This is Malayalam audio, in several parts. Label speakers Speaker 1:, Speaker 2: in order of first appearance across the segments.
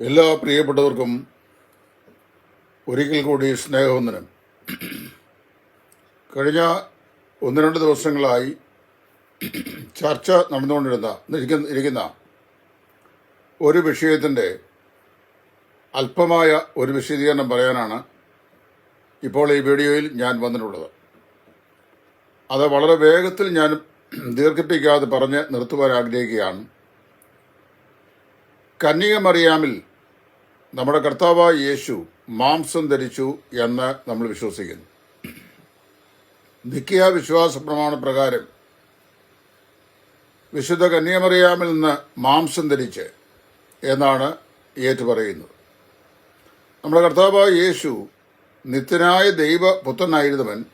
Speaker 1: എല്ലാ പ്രിയപ്പെട്ടവർക്കും ഒരിക്കൽ കൂടി സ്നേഹവന്ദനം. കഴിഞ്ഞ ഒന്ന് രണ്ട് ദിവസങ്ങളായി ചർച്ച നടന്നുകൊണ്ടിരുന്ന ഇരിക്കുന്ന- ഒരു വിഷയത്തിന്റെ അല്പമായ ഒരു വിശദീകരണം പറയാനാണ് ഇപ്പോൾ ഈ വീഡിയോയിൽ ഞാൻ വന്നിട്ടുള്ളത്. അത് വളരെ വേഗത്തിൽ ഞാൻ ദീർഘിപ്പിക്കാതെ പറഞ്ഞ് നിർത്തുവാൻ ആഗ്രഹിക്കുകയാണ്. കന്യക മറിയാമിൽ നമ്മുടെ കർത്താവ് യേശു മാംസം ധരിച്ചു എന്ന് നമ്മൾ വിശ്വസിക്കുന്നു. നിക്കിയ വിശ്വാസ പ്രമാണ പ്രകാരം വിശുദ്ധ കന്യമറിയാമിൽ നിന്ന് മാംസം ധരിച്ച് എന്നാണ് ഏറ്റുപറയുന്നത് നമ്മുടെ കർത്താവ് യേശു നിത്യനായ ദൈവ പുത്രനായിരുന്നവൻ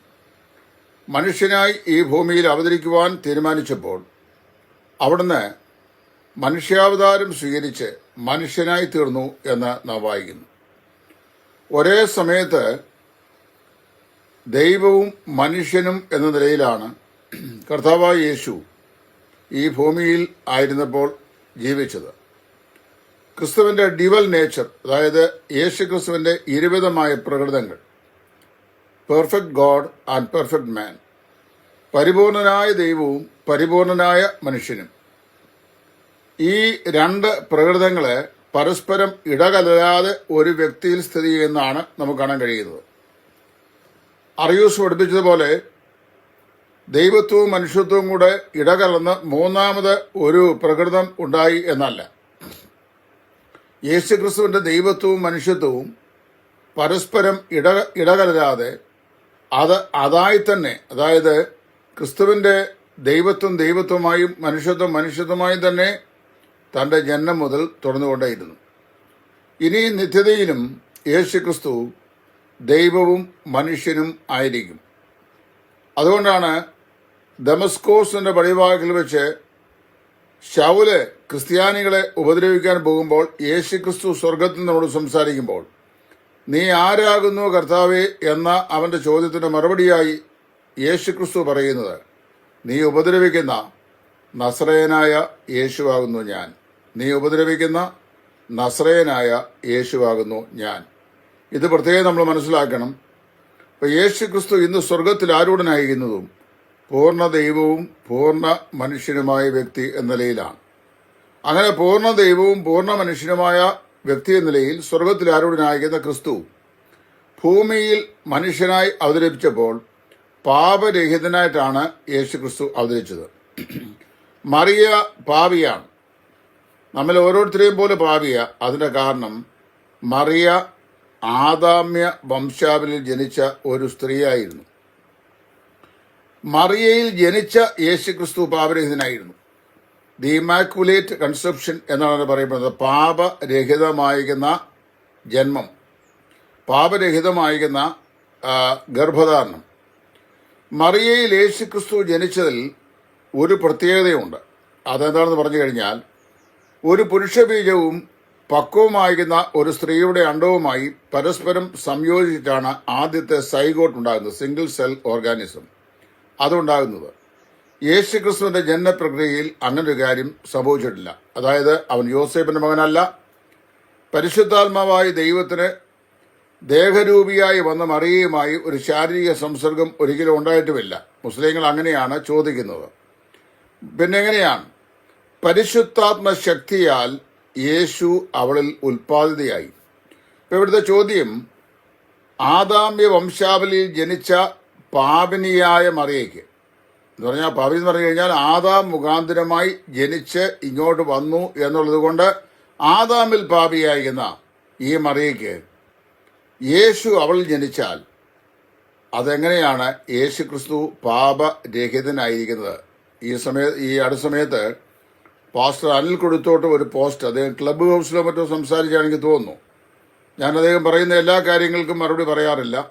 Speaker 1: മനുഷ്യനായി ഈ ഭൂമിയിൽ അവതരിക്കുവാൻ തീരുമാനിച്ചപ്പോൾ അവിടുന്ന് മനുഷ്യാവതാരം സ്വീകരിച്ച് മനുഷ്യനായി തീർന്നു എന്ന് നാം വായിക്കുന്നു. ഒരേ സമയത്ത് ദൈവവും മനുഷ്യനും എന്ന നിലയിലാണ് കർത്താവായ യേശു ഈ ഭൂമിയിൽ ആയിരുന്നപ്പോൾ ജീവിച്ചത്. ക്രിസ്തുവിന്റെ ഡിവൽ നേച്ചർ അതായത് യേശു ക്രിസ്തുവിന്റെ ഇരുവിധമായ പ്രകൃതങ്ങൾ perfect God and perfect man പരിപൂർണനായ ദൈവവും പരിപൂർണനായ മനുഷ്യനും ഈ രണ്ട് പ്രകൃതങ്ങളെ പരസ്പരം ഇടകലരാതെ ഒരു വ്യക്തിയിൽ സ്ഥിതി ചെയ്യുന്നതാണ് നമുക്ക് കാണാൻ കഴിയുന്നത്. അറിയൂസ് പഠിപ്പിച്ചതുപോലെ ദൈവത്വവും മനുഷ്യത്വവും കൂടെ ഇടകലർന്ന് മൂന്നാമത് ഒരു പ്രകൃതം ഉണ്ടായി എന്നല്ല. യേശുക്രിസ്തുവിന്റെ ദൈവത്വവും മനുഷ്യത്വവും പരസ്പരം ഇട ഇടകലരാതെ അത് അതായി തന്നെ അതായത് ക്രിസ്തുവിന്റെ ദൈവത്വം ദൈവത്വമായും മനുഷ്യത്വം മനുഷ്യത്വമായും തന്നെ തന്റെ ജന്മം മുതൽ തുടർന്നുകൊണ്ടേയിരുന്നു ഇനി നിത്യതയിലും യേശു ക്രിസ്തു ദൈവവും മനുഷ്യനും ആയിരിക്കും. അതുകൊണ്ടാണ് ദമസ്കോസിന്റെ പടിവാക്കിൽ വെച്ച് ഷൗൽ ക്രിസ്ത്യാനികളെ ഉപദ്രവിക്കാൻ പോകുമ്പോൾ യേശുക്രിസ്തു സ്വർഗത്തിൽ നമ്മോട് സംസാരിക്കുമ്പോൾ നീ ആരാകുന്നു കർത്താവെ? എന്ന അവന്റെ ചോദ്യത്തിന് മറുപടിയായി യേശുക്രിസ്തു പറയുന്നത് നീ ഉപദ്രവിക്കുന്ന നസ്രയനായ യേശുവാകുന്നു ഞാൻ. നീ ഉപദ്രവിക്കുന്ന നസ്രയനായ യേശുവാകുന്നു ഞാൻ. ഇത് പ്രത്യേകം നമ്മൾ മനസ്സിലാക്കണം. ഇപ്പൊ യേശു ക്രിസ്തു ഇന്ന് സ്വർഗത്തിൽ ആരൂഢനായിരിക്കുന്നതും പൂർണ ദൈവവും പൂർണ മനുഷ്യനുമായ വ്യക്തി എന്ന നിലയിലാണ്. അങ്ങനെ പൂർണ ദൈവവും പൂർണ മനുഷ്യനുമായ വ്യക്തി എന്ന നിലയിൽ സ്വർഗത്തിൽ ആരൂഢനായിരിക്കുന്ന ക്രിസ്തു ഭൂമിയിൽ മനുഷ്യനായി അവതരിപ്പിച്ചപ്പോൾ പാപരഹിതനായിട്ടാണ് യേശു ക്രിസ്തു അവതരിച്ചത്. മറിയ പാവിയാണ് നമ്മൾ ഓരോരുത്തരെയും പോലെ ഭാവിയ. അതിന്റെ കാരണം മറിയ ആദാമ്യ വംശാവലിൽ ജനിച്ച ഒരു സ്ത്രീയായിരുന്നു. മറിയയിൽ ജനിച്ച യേശുക്രിസ്തു പാപരഹിതനായിരുന്നു. ഡിമാക്കുലേറ്റ് കൺസെപ്ഷൻ എന്നാണ് പറയപ്പെടുന്നത് പാപരഹിതമായിരിക്കുന്ന ജന്മം. പാപരഹിതമായിരിക്കുന്ന ഗർഭധാരണം. മറിയയിൽ യേശുക്രിസ്തു ജനിച്ചതിൽ ഒരു പ്രത്യേകതയുണ്ട്. അതെന്താണെന്ന് പറഞ്ഞു കഴിഞ്ഞാൽ ഒരു പുരുഷബീജവും പക്വമായിരുന്ന ഒരു സ്ത്രീയുടെ അണ്ടവുമായി പരസ്പരം സംയോജിച്ചിട്ടാണ് ആദ്യത്തെ സൈഗോട്ട് ഉണ്ടാകുന്നത് സിംഗിൾ സെൽ ഓർഗാനിസം. അതുണ്ടാകുന്നത്. യേശുക്രിസ്തുവിന്റെ ജനനപ്രക്രിയയിൽ അങ്ങനെ ഒരു കാര്യം സംഭവിച്ചിട്ടില്ല. അതായത് അവൻ യോസേപ്പിന്റെ മകനല്ല. പരിശുദ്ധാത്മാവായി ദൈവത്തിന് ദേഹരൂപിയായി വന്ന മറിയയുമായി ഒരു ശാരീരിക സംസർഗം ഒരിക്കലും ഉണ്ടായിട്ടുമില്ല. മുസ്ലിങ്ങൾ അങ്ങനെയാണ് ചോദിക്കുന്നത്. പിന്നെ എങ്ങനെയാണ് പരിശുദ്ധാത്മ ശക്തിയാൽ യേശു അവളിൽ ഉൽപാദിതയായി ഇപ്പൊ ഇവിടുത്തെ ചോദ്യം ആദാമ്യ വംശാവലിയിൽ ജനിച്ച പാപിനിയായ മറിയയ്ക്ക്. എന്ന് പറഞ്ഞാൽ പാപി എന്ന് പറഞ്ഞു കഴിഞ്ഞാൽ ആദാം മുഖാന്തരമായി ജനിച്ച് ഇങ്ങോട്ട് വന്നു എന്നുള്ളത് കൊണ്ട് ആദാമിൽ പാപിയായിരുന്ന ഈ മറിയയ്ക്ക് യേശു അവൾ ജനിച്ചാൽ അതെങ്ങനെയാണ് യേശു ക്രിസ്തു പാപരഹിതനായിരിക്കുന്നത്? ഈ സമയ ഈ അടുത്ത സമയത്ത് പാസ്റ്റർ അനിൽ കൊടുത്തോട്ട് ഒരു പോസ്റ്റ് അദ്ദേഹം ക്ലബ് ഹൗസിലോ മറ്റോ സംസാരിച്ചാണെങ്കിൽ തോന്നുന്നു. ഞാൻ അദ്ദേഹം പറയുന്ന എല്ലാ കാര്യങ്ങൾക്കും മറുപടി പറയാറില്ല.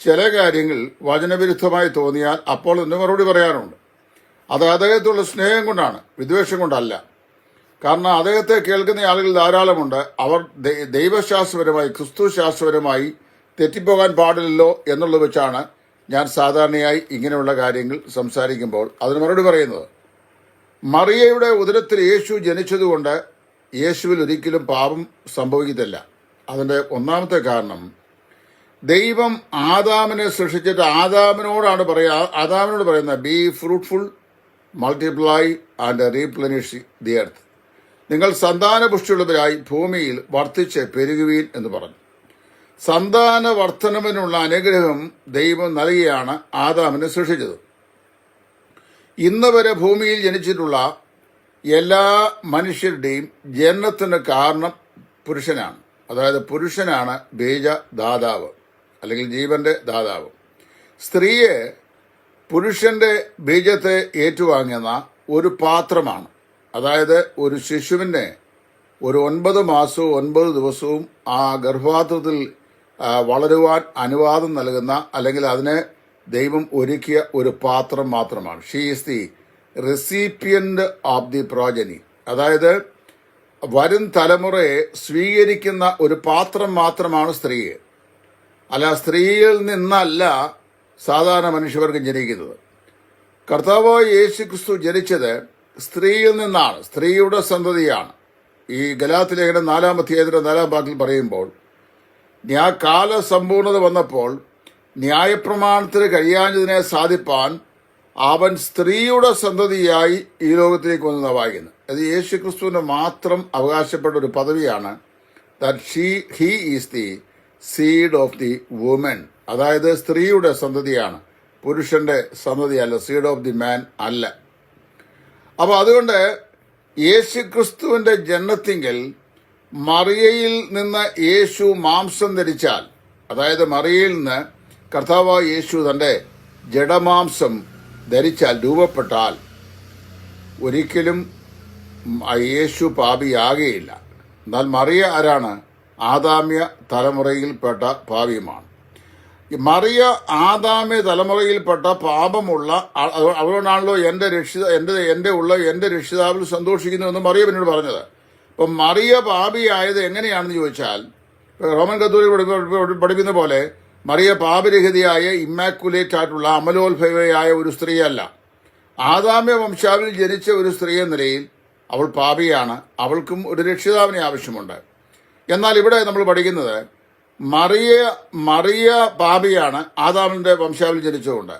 Speaker 1: ചില കാര്യങ്ങൾ വചനവിരുദ്ധമായി തോന്നിയാൽ അപ്പോൾ തന്നെ മറുപടി പറയാറുണ്ട്. അത് അദ്ദേഹത്തുള്ള സ്നേഹം കൊണ്ടാണ് വിദ്വേഷം കൊണ്ടല്ല. കാരണം അദ്ദേഹത്തെ കേൾക്കുന്ന ആളുകൾ ധാരാളമുണ്ട്. അവർ ദൈവശാസ്ത്രപരമായി ക്രിസ്തു ശാസ്ത്രപരമായി തെറ്റിപ്പോകാൻ പാടില്ലല്ലോ എന്നുള്ളത് വെച്ചാണ് ഞാൻ സാധാരണയായി ഇങ്ങനെയുള്ള കാര്യങ്ങൾ സംസാരിക്കുമ്പോൾ അതിന് മറുപടി പറയുന്നത്. മറിയയുടെ ഉദരത്തിൽ യേശു ജനിച്ചതുകൊണ്ട് യേശുവിൽ ഒരിക്കലും പാപം സംഭവിക്കത്തില്ല. അതിന്റെ ഒന്നാമത്തെ കാരണം ദൈവം ആദാമിനെ സൃഷ്ടിച്ചിട്ട് ആദാമിനോടാണ് പറയുക ആദാമിനോട് പറയുന്നത് be fruitful multiply and replenish the earth നിങ്ങൾ സന്താനപുഷ്ടിയുള്ളവരായി ഭൂമിയിൽ വർദ്ധിച്ച് പെരുകുവീൻ എന്ന് പറഞ്ഞു. സന്താന വർധനവിനുള്ള അനുഗ്രഹം ദൈവം നൽകിയാണ് ആദാമിനെ സൃഷ്ടിച്ചത്. ഇന്ന് വരെ ഭൂമിയിൽ ജനിച്ചിട്ടുള്ള എല്ലാ മനുഷ്യരുടെയും ജനനത്തിന് കാരണം പുരുഷനാണ്. അതായത് പുരുഷനാണ് ബീജ ദാതാവ് അല്ലെങ്കിൽ ജീവന്റെ ദാതാവ്. സ്ത്രീയെ പുരുഷന്റെ ബീജത്തെ ഏറ്റുവാങ്ങുന്ന ഒരു പാത്രമാണ്. അതായത് ഒരു ശിശുവിനെ ഒരു ഒൻപത് മാസവും ഒൻപത് ദിവസവും ആ ഗർഭപാത്രത്തിൽ വളരുവാൻ അനുവാദം നൽകുന്ന അല്ലെങ്കിൽ അതിനെ ദൈവം ഒരുക്കിയ ഒരു പാത്രം മാത്രമാണ്. She is the recipient of the progeny അതായത് വരും തലമുറയെ സ്വീകരിക്കുന്ന ഒരു പാത്രം മാത്രമാണ് സ്ത്രീയെ. അല്ല സ്ത്രീയിൽ നിന്നല്ല സാധാരണ മനുഷ്യർക്ക് ജനിക്കുന്നത്. കർത്താവ് യേശു ക്രിസ്തു ജനിച്ചത് സ്ത്രീയിൽ നിന്നാണ് സ്ത്രീയുടെ സന്തതിയാണ്. ഈ ഗലാത്തിലേഖന നാലാം അധ്യായത്തിന്റെ നാലാം ഭാഗത്തിൽ പറയുമ്പോൾ ഞാൻ കാലസമ്പൂർണത വന്നപ്പോൾ ന്യായപ്രമാണത്തിന് കഴിയാഞ്ഞതിനെ സാധിപ്പാൻ അവൻ സ്ത്രീയുടെ സന്തതിയായി ഈ ലോകത്തിലേക്ക് വന്നതാണ് വായിക്കുന്നത് അത് യേശു ക്രിസ്തുവിന് മാത്രം അവകാശപ്പെട്ട ഒരു പദവിയാണ്. That she he is the seed of the woman അതായത് സ്ത്രീയുടെ സന്തതിയാണ്. പുരുഷന്റെ സന്തതിയല്ല സീഡ് ഓഫ് ദി മാൻ അല്ല. അപ്പോൾ അതുകൊണ്ട് യേശു ക്രിസ്തുവിന്റെ ജനനത്തിങ്കിൽ മറിയയിൽ നിന്ന് യേശു മാംസം ധരിച്ചാൽ അതായത് മറിയയിൽ നിന്ന് കർത്താവായ യേശു തന്റെ ജഡമാംസം ധരിച്ചാൽ രൂപപ്പെട്ടാൽ ഒരിക്കലും യേശു പാപിയാകുകയില്ല എന്നാൽ മറിയ ആരാണ്? ആദാമ്യ തലമുറയിൽപ്പെട്ട പാപിയുമാണ്. മറിയ ആദാമ്യ തലമുറയിൽപ്പെട്ട പാപമുള്ള അതുകൊണ്ടാണല്ലോ എന്റെ രക്ഷിത എന്റെ എന്റെ ഉള്ള എന്റെ രക്ഷിതാവിൽ സന്തോഷിക്കുന്നു എന്ന് മറിയ പിന്നീട് പറഞ്ഞത്. അപ്പം മറിയ പാപിയായത് എങ്ങനെയാണെന്ന് ചോദിച്ചാൽ റോമൻ കത്തോലിക് പഠിപ്പി- പഠിപ്പിക്കുന്ന പോലെ മറിയ പാപരഹിതയായ ഇമ്മാക്കുലേറ്റ് ആയിട്ടുള്ള അമലോത്ഭവയായ ഒരു സ്ത്രീയല്ല. ആദാമ്യ വംശാവിൽ ജനിച്ച ഒരു സ്ത്രീ എന്ന നിലയിൽ അവൾ പാപിയാണ്. അവൾക്കും ഒരു രക്ഷിതാവിനെ ആവശ്യമുണ്ട്. എന്നാൽ ഇവിടെ നമ്മൾ പഠിക്കുന്നത് മറിയ മറിയ പാപിയാണ് ആദാമിന്റെ വംശാവിൽ ജനിച്ചുകൊണ്ട്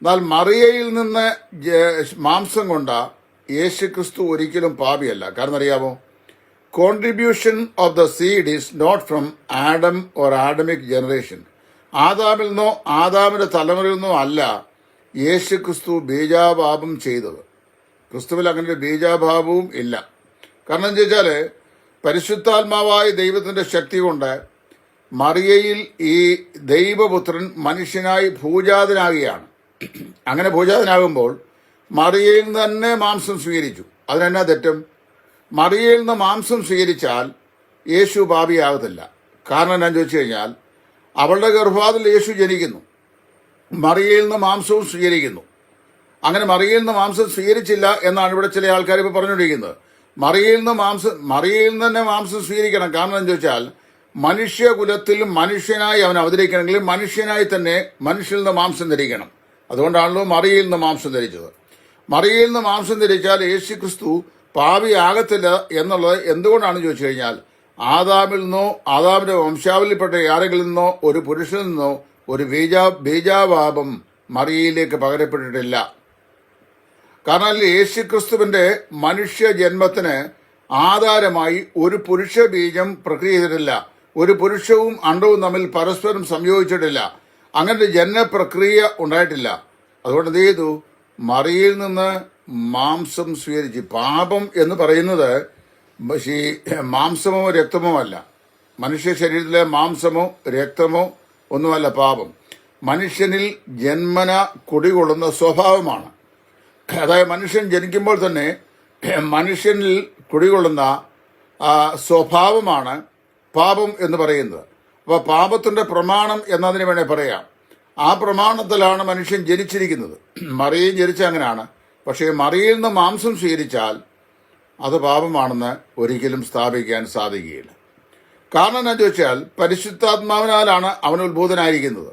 Speaker 1: എന്നാൽ മറിയയിൽ നിന്ന് മാംസം കൊണ്ട യേശു ക്രിസ്തു ഒരിക്കലും പാപിയല്ല. കാരണം അറിയാമോ contribution of the seed is not from Adam or Adamic generation ആദാമിൽ നിന്നോ ആദാമിന്റെ തലമുറയിൽ നിന്നോ അല്ല യേശു ക്രിസ്തു ബീജാഭാവം ചെയ്തത്. ക്രിസ്തുവിൽ അങ്ങനെ ഒരു ബീജാഭാവവും ഇല്ല. കാരണം എന്താ വെച്ചാൽ പരിശുദ്ധാത്മാവായ ദൈവത്തിന്റെ ശക്തി കൊണ്ട് മറിയയിൽ ഈ ദൈവപുത്രൻ മനുഷ്യനായി ഭൂജാതനാകുകയാണ്. അങ്ങനെ ഭൂജാതനാകുമ്പോൾ മറിയയിൽ നിന്ന് തന്നെ മാംസം സ്വീകരിച്ചു. അതിനെന്നാ തെറ്റും? മറിയയിൽ നിന്ന് മാംസം സ്വീകരിച്ചാൽ യേശു പാപിയാകത്തില്ല കാരണം എന്നാന്ന് ചോദിച്ചു കഴിഞ്ഞാൽ അവളുടെ ഗർഭാതിൽ യേശു ജനിക്കുന്നു. മറിയയിൽ നിന്ന് മാംസവും സ്വീകരിക്കുന്നു. അങ്ങനെ മറിയയിൽ നിന്ന് മാംസം സ്വീകരിച്ചില്ല എന്നാണ് ഇവിടെ ചില ആൾക്കാർ ഇപ്പോൾ പറഞ്ഞുകൊണ്ടിരിക്കുന്നത്. മറിയയിൽ നിന്ന് മാംസം മറിയയിൽ നിന്ന് തന്നെ മാംസം സ്വീകരിക്കണം. കാരണം എന്ന് ചോദിച്ചാൽ മനുഷ്യകുലത്തിൽ മനുഷ്യനായി അവൻ അവതരിക്കണമെങ്കിൽ മനുഷ്യനായി തന്നെ മനുഷ്യനിൽ നിന്ന് മാംസം ധരിക്കണം. അതുകൊണ്ടാണല്ലോ മറിയയിൽ നിന്ന് മാംസം ധരിച്ചത്. മറിയയിൽ നിന്ന് മാംസം ധരിച്ചാൽ യേശു ക്രിസ്തു പാപിയാകത്തില്ല എന്നുള്ളത് എന്തുകൊണ്ടാണെന്ന് ചോദിച്ചു കഴിഞ്ഞാൽ ആദാമിൽ നിന്നോ ആദാമിന്റെ വംശാവലിപ്പെട്ട ആരെങ്കിലും നിന്നോ ഒരു പുരുഷനിൽ നിന്നോ ഒരു ബീജാ ബീജാപാപം മറിയയിലേക്ക് പകരപ്പെട്ടിട്ടില്ല. കാരണം യേശുക്രിസ്തുവിന്റെ മനുഷ്യ ജന്മത്തിന് ആധാരമായി ഒരു പുരുഷ ബീജം പ്രക്രിയ ചെയ്തിട്ടില്ല. ഒരു പുരുഷവും അണ്ടവും തമ്മിൽ പരസ്പരം സംയോജിച്ചിട്ടില്ല. അങ്ങനെ ഒരു ജനന പ്രക്രിയ ഉണ്ടായിട്ടില്ല. അതുകൊണ്ട് എന്ത് ചെയ്തു? മറിയിൽ നിന്ന് മാംസം സ്വീകരിച്ച്. പാപം എന്ന് പറയുന്നത് ഈ മാംസമോ രക്തമോ അല്ല. മനുഷ്യ ശരീരത്തിലെ മാംസമോ രക്തമോ ഒന്നുമല്ല പാപം. മനുഷ്യനിൽ ജന്മന കുടികൊള്ളുന്ന സ്വഭാവമാണ്. അതായത് മനുഷ്യൻ ജനിക്കുമ്പോൾ തന്നെ മനുഷ്യനിൽ കുടികൊള്ളുന്ന സ്വഭാവമാണ് പാപം എന്ന് പറയുന്നത്. അപ്പോൾ പാപത്തിന്റെ പ്രമാണം എന്നതിന് വേണേൽ പറയാം. ആ പ്രമാണത്തിലാണ് മനുഷ്യൻ ജനിച്ചിരിക്കുന്നത്. മറിയും ജനിച്ച അങ്ങനെയാണ് പക്ഷേ മറിയിൽ നിന്ന് മാംസം സ്വീകരിച്ചാൽ അത് പാപമാണെന്ന് ഒരിക്കലും സ്ഥാപിക്കാൻ സാധിക്കുകയില്ല. കാരണം എന്താ ചോദിച്ചാൽ പരിശുദ്ധാത്മാവിനാലാണ് അവൻ ഉത്ഭൂതനായിരിക്കുന്നത്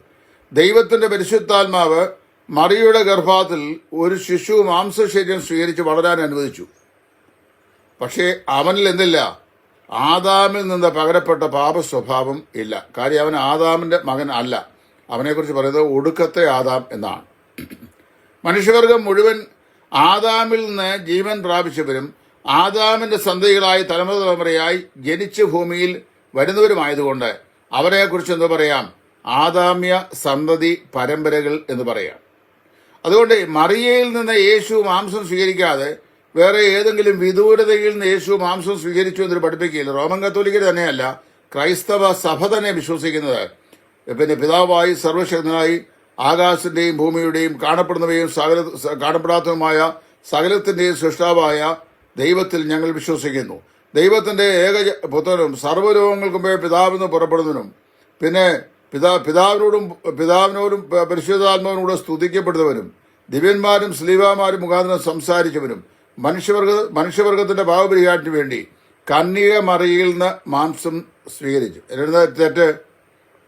Speaker 1: ദൈവത്തിന്റെ പരിശുദ്ധാത്മാവ് മറിയുടെ ഗർഭാത്തിൽ ഒരു ശിശു മാംസശരീരം സ്വീകരിച്ച് വളരാൻ അനുവദിച്ചു. പക്ഷേ അവനിൽ എന്തില്ല? ആദാമിൽ നിന്ന് പകരപ്പെട്ട പാപ സ്വഭാവം ഇല്ല. കാര്യം അവൻ ആദാമിന്റെ മകൻ അല്ല. അവനെക്കുറിച്ച് പറയുന്നത് ഒടുക്കത്തെ ആദാം എന്നാണ്. മനുഷ്യവർഗം മുഴുവൻ ആദാമിൽ നിന്ന് ജീവൻ പ്രാപിച്ചവരും ആദാമിന്റെ സന്തതികളായി തലമുറ തലമുറയായി ജനിച്ച ഭൂമിയിൽ വരുന്നവരുമായതുകൊണ്ട് അവരെക്കുറിച്ച് എന്ത് പറയാം? ആദാമ്യ സന്തതി പരമ്പരകൾ എന്ന് പറയാം. അതുകൊണ്ട് മറിയയിൽ നിന്ന് യേശു മാംസം സ്വീകരിക്കാതെ വേറെ ഏതെങ്കിലും വിദൂരതയിൽ നിന്ന് യേശു മാംസം സ്വീകരിച്ചു എന്നൊരു പഠിപ്പിക്കുകയില്ല റോമൻ കത്തോലിക്കർ തന്നെയല്ല ക്രൈസ്തവ സഭ തന്നെ വിശ്വസിക്കുന്നത്. പിന്നെ പിതാവായി സർവശക്തനായി ആകാശത്തിന്റെയും ഭൂമിയുടെയും കാണപ്പെടുന്നവയും സകല കാണപ്പെടാത്തതുമായ സകലത്തിന്റെയും സൃഷ്ടാവായ ദൈവത്തിൽ ഞങ്ങൾ വിശ്വസിക്കുന്നു. ദൈവത്തിന്റെ ഏക പുത്രനും സർവലോകങ്ങൾക്കും പോയ പിതാവിന്ന് പുറപ്പെടുന്നതിനും പിന്നെ പിതാ പിതാവിനോടും പിതാവിനോടും പരിശുദ്ധാത്മാവിനോട് സ്തുതിക്കപ്പെടുന്നവരും ദിവ്യന്മാരും സ്ലീവാമാരും മുഖാന്തരം സംസാരിച്ചവരും മനുഷ്യവർഗ മനുഷ്യവർഗത്തിന്റെ ഭാവപരിഹാരത്തിന് വേണ്ടി കന്യക മറിയിൽ നിന്ന് മാംസം സ്വീകരിച്ചു. എന്നിട്ട് തെറ്റ്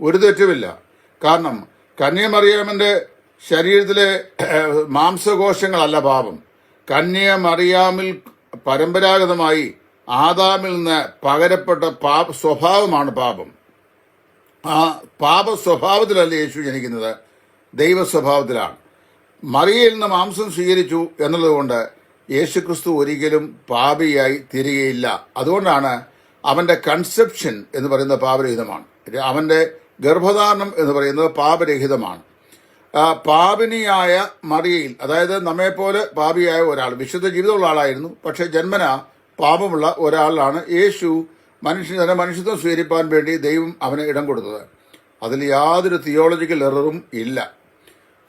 Speaker 1: ഒരു തെറ്റുമില്ല. കാരണം കന്യമറിയാമന്റെ ശരീരത്തിലെ മാംസകോശങ്ങളല്ല പാപം. കന്യമറിയാമിൽ പരമ്പരാഗതമായി ആദാമിൽ നിന്ന് പകരപ്പെട്ട പാപ സ്വഭാവമാണ് പാപം. ആ പാപ സ്വഭാവത്തിലല്ല യേശു ജനിക്കുന്നത് ദൈവ സ്വഭാവത്തിലാണ്. മറിയയിൽ നിന്ന് മാംസം സ്വീകരിച്ചു എന്നുള്ളതുകൊണ്ട് യേശുക്രിസ്തു ഒരിക്കലും പാപിയായി തീരുകയില്ല. അതുകൊണ്ടാണ് അവന്റെ കൺസെപ്ഷൻ എന്ന് പറയുന്നത് പാപരഹിതമാണ്. അവന്റെ ഗർഭധാരണം എന്ന് പറയുന്നത് പാപരഹിതമാണ്. പാപിനിയായ മറിയയിൽ അതായത് നമ്മെപ്പോലെ പാപിയായ ഒരാൾ വിശുദ്ധ ജീവിതമുള്ള ആളായിരുന്നു പക്ഷേ ജന്മന പാപമുള്ള ഒരാളാണ് യേശു മനുഷ്യ തന്നെ മനുഷ്യത്വം സ്വീകരിപ്പാൻ വേണ്ടി ദൈവം അവന് ഇടം കൊടുത്തത്. അതിൽ യാതൊരു തിയോളജിക്കൽ എററും ഇല്ല.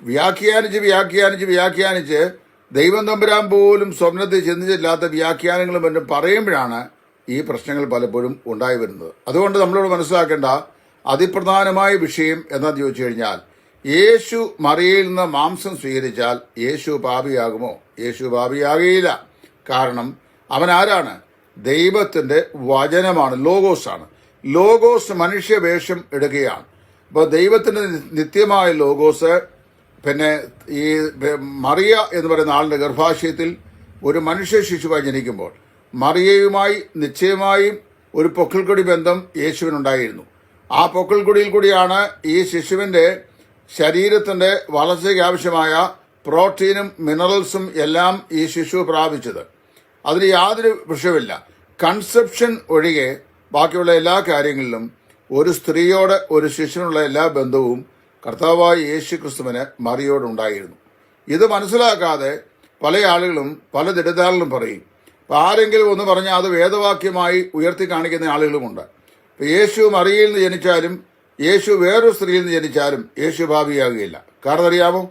Speaker 1: വ്യാഖ്യാനിച്ച് വ്യാഖ്യാനിച്ച് വ്യാഖ്യാനിച്ച് ദൈവം തമ്പുരാൻ പോലും സ്വപ്നത്തിൽ ചിന്തിച്ചില്ലാത്ത വ്യാഖ്യാനങ്ങളും മറ്റും പറയുമ്പോഴാണ് ഈ പ്രശ്നങ്ങൾ പലപ്പോഴും ഉണ്ടായി വരുന്നത്. അതുകൊണ്ട് നമ്മളോട് മനസ്സിലാക്കേണ്ട അതിപ്രധാനമായ വിഷയം എന്താണെന്ന് ചോദിച്ചു കഴിഞ്ഞാൽ യേശു മറിയയിൽ നിന്ന് മാംസം സ്വീകരിച്ചാൽ യേശു പാപിയാകുമോ? യേശു പാപിയാകുകയില്ല കാരണം അവൻ ആരാണ്? ദൈവത്തിന്റെ വചനമാണ് ലോഗോസാണ്. ലോഗോസ് മനുഷ്യവേഷം ഇടുകയാണ്. അപ്പോൾ ദൈവത്തിന്റെ നിത്യമായ ലോഗോസ് പിന്നെ ഈ മറിയ എന്ന് പറയുന്ന ആളുടെ ഗർഭാശയത്തിൽ ഒരു മനുഷ്യ ശിശുവായി ജനിക്കുമ്പോൾ മറിയയുമായി നിശ്ചയമായും ഒരു പൊക്കിൾക്കൊടി ബന്ധം യേശുവിനുണ്ടായിരുന്നു. ആ പൊക്കിൾക്കൊടിയിൽ കൂടിയാണ് ഈ ശിശുവിന്റെ ശരീരത്തിന്റെ വളർച്ചയ്ക്ക് ആവശ്യമായ പ്രോട്ടീനും മിനറൽസും എല്ലാം ഈ ശിശു പ്രാപിച്ചത്. അതിന് യാതൊരു വിഷയമില്ല കൺസെപ്ഷൻ ഒഴികെ ബാക്കിയുള്ള എല്ലാ കാര്യങ്ങളിലും ഒരു സ്ത്രീയോട് ഒരു ശിശുവിനുള്ള എല്ലാ ബന്ധവും കർത്താവായ യേശു ക്രിസ്തുവിന് മറിയോടുണ്ടായിരുന്നു. ഇത് മനസ്സിലാക്കാതെ പല ആളുകളും പല ദിടതാളിലും പറയും. അപ്പൊ ആരെങ്കിലും ഒന്ന് പറഞ്ഞാൽ അത് വേദവാക്യമായി ഉയർത്തി കാണിക്കുന്ന ആളുകളുമുണ്ട്. യേശു മറിയയിൽ നിന്ന് ജനിച്ചാലും യേശു വേറൊരു സ്ത്രീയിൽ നിന്ന് ജനിച്ചാലും യേശു ഭാവിയാകുകയില്ല. കാരണം അറിയാമോ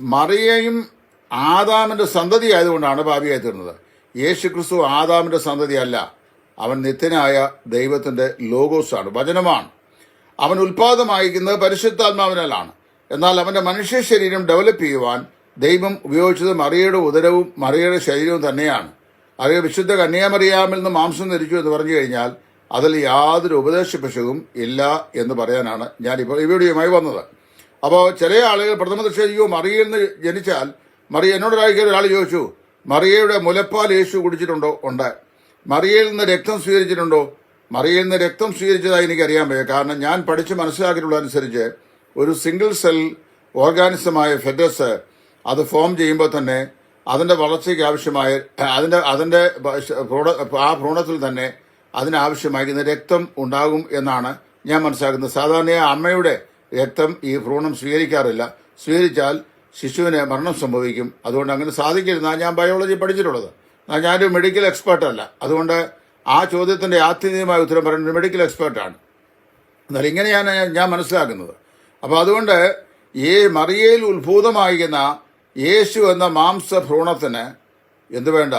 Speaker 1: മറിയയും ആദാമിന്റെ സന്തതി ആയതുകൊണ്ടാണ് ഭാവിയായി തീർന്നത്. യേശു ക്രിസ്തു ആദാമിന്റെ സന്തതിയല്ല അവൻ നിത്യനായ ദൈവത്തിന്റെ ലോഗോസാണ് വചനമാണ്. അവൻ ഉൽപാദമായിരിക്കുന്നത് പരിശുദ്ധാത്മാവിനാലാണ്. എന്നാൽ അവന്റെ മനുഷ്യ ശരീരം ഡെവലപ്പ് ചെയ്യുവാൻ ദൈവം ഉപയോഗിച്ചത് മറിയയുടെ ഉദരവും മറിയയുടെ ശരീരവും തന്നെയാണ്. അറിയ വിശുദ്ധ കന്യാമറിയാമിൽ നിന്ന് മാംസം ധരിച്ചു എന്ന് പറഞ്ഞു കഴിഞ്ഞാൽ അതിൽ യാതൊരു ഉപദേശ പിശകും ഇല്ല എന്ന് പറയാനാണ് ഞാൻ ഇപ്പോൾ ഈ വന്നത്. അപ്പോൾ ചില ആളുകൾ പ്രഥമ ദൃശ്യോ മറിയയിൽ നിന്ന് ജനിച്ചാൽ മറിയ എന്നോട് എന്നോടൊരാഴ്ച ഒരാൾ ചോദിച്ചു മറിയയുടെ മുലപ്പാൽ യേശു കുടിച്ചിട്ടുണ്ടോ? ഉണ്ട്. മറിയയിൽ നിന്ന് രക്തം സ്വീകരിച്ചിട്ടുണ്ടോ? മറിയയിൽ നിന്ന് രക്തം സ്വീകരിച്ചതായി എനിക്കറിയാൻ വയ്യ. കാരണം ഞാൻ പഠിച്ച് മനസ്സിലാക്കിയിട്ടുള്ളതനുസരിച്ച് ഒരു സിംഗിൾ സെൽ ഓർഗാനിസമായ ഫെറ്റസ് അത് ഫോം ചെയ്യുമ്പോൾ തന്നെ അതിന്റെ വളർച്ചയ്ക്ക് ആവശ്യമായ അതിന്റെ അതിന്റെ ആ ഭ്രൂണത്തിൽ തന്നെ അതിനാവശ്യമായിരിക്കുന്ന രക്തം ഉണ്ടാകും എന്നാണ് ഞാൻ മനസ്സിലാക്കുന്നത്. സാധാരണയായി അമ്മയുടെ രക്തം ഈ ഭ്രൂണം സ്വീകരിക്കാറില്ല. സ്വീകരിച്ചാൽ ശിശുവിന് മരണം സംഭവിക്കും. അതുകൊണ്ട് അങ്ങനെ സാധിക്കരുത്. ഞാൻ ബയോളജി പഠിച്ചിട്ടുള്ളത്. ഞാനൊരു മെഡിക്കൽ എക്സ്പേർട്ടല്ല അതുകൊണ്ട് ആ ചോദ്യത്തിന്റെ ആത്യന്തികമായ ഉത്തരം പറയുന്നത് മെഡിക്കൽ എക്സ്പേർട്ടാണ് എന്നാൽ ഇങ്ങനെയാണ് ഞാൻ മനസ്സിലാക്കുന്നത്. അപ്പോൾ അതുകൊണ്ട് ഈ മറിയയിൽ ഉത്ഭൂതമായിരിക്കുന്ന യേശു എന്ന മാംസഭ്രൂണത്തിന് എന്ത് വേണ്ട?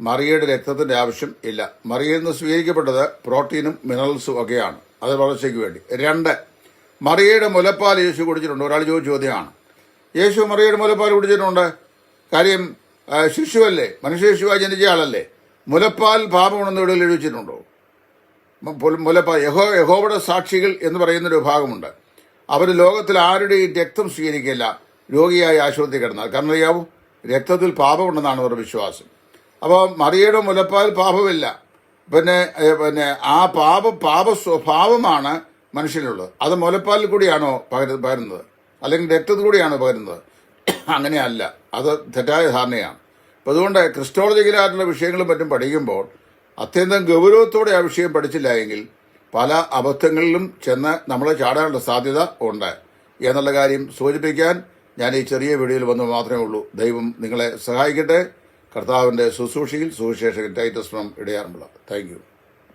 Speaker 1: മറിയയുടെ രക്തത്തിന്റെ ആവശ്യം ഇല്ല. മറിയയിൽ നിന്ന് സ്വീകരിക്കപ്പെട്ടത് പ്രോട്ടീനും മിനറൽസും ഒക്കെയാണ്. അത് വളർച്ചയ്ക്ക് വേണ്ടി. രണ്ട് മറിയയുടെ മുലപ്പാൽ യേശു കുടിച്ചിട്ടുണ്ട്. ഒരാൾ ചോദിച്ച ചോദ്യമാണ്. യേശു മറിയയുടെ മുലപ്പാൽ കുടിച്ചിട്ടുണ്ട്? കാര്യം ശിശുവല്ലേ? മനുഷ്യ ശിശുവായി ജനിച്ച ആളല്ലേ? മുലപ്പാൽ പാപമുണ്ടെന്ന് ഇവിടെ എഴുതിച്ചിട്ടുണ്ടോ മുലപ്പാൽ യഹോ യഹോവയുടെ സാക്ഷികൾ എന്ന് പറയുന്നൊരു വിഭാഗമുണ്ട് അവർ ലോകത്തിൽ ആരുടെയും രക്തം സ്വീകരിക്കില്ല. രോഗിയായി ആശുപത്രി കിടന്നാൽ. കാരണം അറിയാവൂ? രക്തത്തിൽ പാപമുണ്ടെന്നാണ് അവരുടെ വിശ്വാസം. അപ്പോൾ മറിയയുടെ മുലപ്പാൽ പാപമില്ല. പിന്നെ പിന്നെ ആ പാപ പാപ സ്വഭാവമാണ് മനുഷ്യനുള്ളത് അത് മുലപ്പാലിൽ കൂടിയാണോ പകര പകരുന്നത്? അല്ലെങ്കിൽ രക്തത്തിൽ കൂടിയാണോ പകരുന്നത്? അങ്ങനെയല്ല. അത് തെറ്റായ ധാരണയാണ്. അപ്പം അതുകൊണ്ട് ക്രിസ്റ്റോളജിക്കലായിട്ടുള്ള വിഷയങ്ങളും മറ്റും പഠിക്കുമ്പോൾ അത്യന്തം ഗൗരവത്തോടെ ആ വിഷയം പഠിച്ചില്ല എങ്കിൽ പല അബദ്ധങ്ങളിലും ചെന്ന് നമ്മളെ ചാടാനുള്ള സാധ്യത ഉണ്ട്. എന്നുള്ള കാര്യം സൂചിപ്പിക്കാൻ ഞാൻ ഈ ചെറിയ വീഡിയോയിൽ വന്നു മാത്രമേ ഉള്ളൂ. ദൈവം നിങ്ങളെ സഹായിക്കട്ടെ. കർത്താവിന്റെ ശുശ്രൂഷയിൽ സുവിശേഷകൻ ടൈറ്റസ് ഫ്രം ഇടയാറുമുള്ള താങ്ക് യു